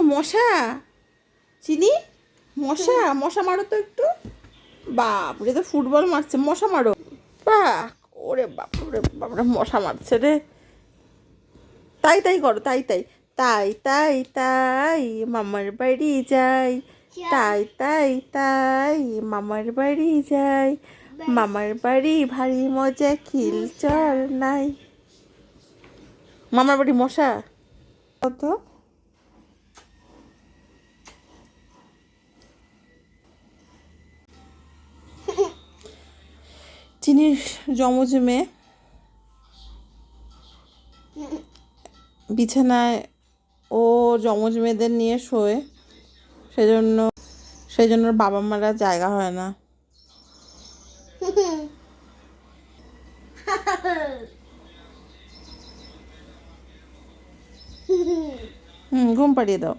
মশা? চিনি? মশা? মশা মারো তো একটু। বাপরে, তো ফুটবল মারছে, মশা মারো। বাহ, ওরে বাপরে বাপরে মশা মারছে রে। তাই তাই করো, তাই তাই। তাই তাই তাই, মামার বাড়ি যাই। তাই তাই তাই, মামার বাড়ি যাই। মামার বাড়ি ভারী মজা, খিল চল নাই। মামার বাড়ি মশা? কত? চিনির জমজ মেয়ে। বিছানায় ও জমজ মেয়েদের নিয়ে শোয়। সেজন্য সেই জন্য বাবা মারা জায়গা হয় না। হুম, ঘুম পাড়িয়ে দাও।